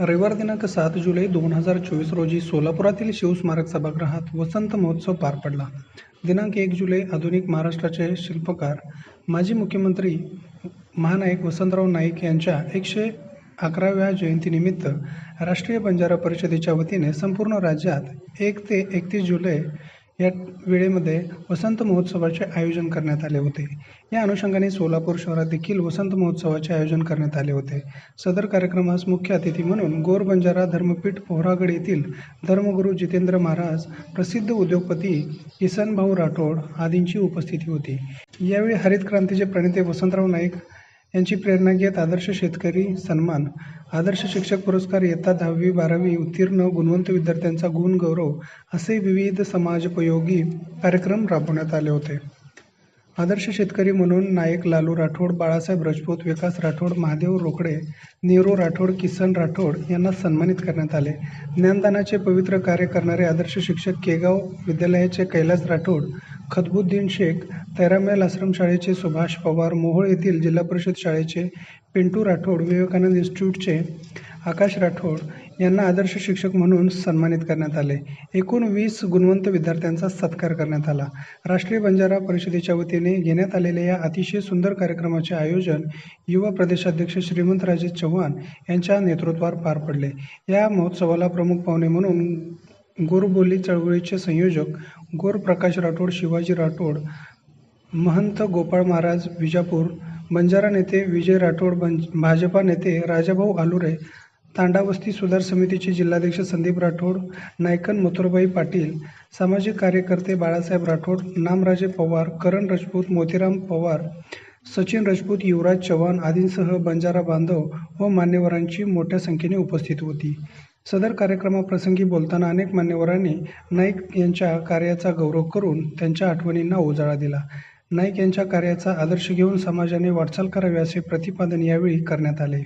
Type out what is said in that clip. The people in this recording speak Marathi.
रविवार दिनांक सात जुलै दोन हजार चोवीस रोजी सोलापुरातील शिवस्मारक सभागृहात वसंत महोत्सव पार पडला. दिनांक एक जुलै आधुनिक महाराष्ट्राचे शिल्पकार माजी मुख्यमंत्री महानायक वसंतराव नाईक यांच्या एकशे अकराव्या जयंतीनिमित्त राष्ट्रीय बंजारा परिषदेच्या वतीने संपूर्ण राज्यात एक ते एकतीस जुलै या वेळेमध्ये वसंत महोत्सवाचे आयोजन करण्यात आले होते. या अनुषंगाने सोलापूर शहरात देखील वसंत महोत्सवाचे आयोजन करण्यात आले होते. सदर कार्यक्रमास मुख्य अतिथी म्हणून गोर बंजारा धर्मपीठ पोहरागड येथील धर्मगुरू जितेंद्र महाराज प्रसिद्ध उद्योगपती किसनभाऊ राठोड आदींची उपस्थिती होती. यावेळी हरित क्रांतीचे प्रणेते वसंतराव नाईक यांची प्रेरणा घेत आदर्श शेतकरी सन्मान आदर्श शिक्षक पुरस्कार इयत्ता दहावी बारावी उत्तीर्ण गुणवंत विद्यार्थ्यांचा गुण गौरव असे विविध समाजोपयोगी कार्यक्रम राबवण्यात आले होते. आदर्श शेतकरी म्हणून नायक लालू राठोड बाळासाहेब राजपूत विकास राठोड महादेव रोकडे नीरो राठोड किसन राठोड यांना सन्मानित करण्यात आले. ज्ञानदानाचे पवित्र कार्य करणारे आदर्श शिक्षक केगाव विद्यालयाचे कैलास राठोड खतबुद्दीन शेख तैरामेल आश्रमशाळेचे सुभाष पवार मोहोळ येथील जिल्हा परिषद शाळेचे पिंटू राठोड विवेकानंद इन्स्टिट्यूटचे आकाश राठोड यांना आदर्श शिक्षक म्हणून सन्मानित करण्यात आले. एकूण वीस गुणवंत विद्यार्थ्यांचा सत्कार करण्यात आला. राष्ट्रीय बंजारा परिषदेच्या वतीने घेण्यात आलेल्या या अतिशय सुंदर कार्यक्रमाचे आयोजन युवा प्रदेशाध्यक्ष श्रीमंतराजे चव्हाण यांच्या नेतृत्वावर पार पडले. या महोत्सवाला प्रमुख पाहुणे म्हणून गोरबोली चळवळीचे संयोजक गोर प्रकाश राठोड शिवाजी राठोड महंत गोपाळ महाराज विजापूर बंजारा नेते विजय राठोड बंज भाजपा नेते राजाभाऊ आलुरे तांडावस्ती सुधार समितीचे जिल्हाध्यक्ष संदीप राठोड नायकन मथुरबाई पाटील सामाजिक कार्यकर्ते बाळासाहेब राठोड नामराजे पवार करण राजपूत मोतीराम पवार सचिन राजपूत युवराज चव्हाण आदींसह बंजारा बांधव व मान्यवरांची मोठ्या संख्येने उपस्थित होती. सदर कार्यक्रमाप्रसंगी बोलताना अनेक मान्यवरांनी नाईक यांच्या कार्याचा गौरव करून त्यांच्या आठवणींना उजाळा दिला. नाईक यांच्या कार्याचा आदर्श घेऊन समाजाने वाटचाल करावी असे प्रतिपादन यावेळी करण्यात आले.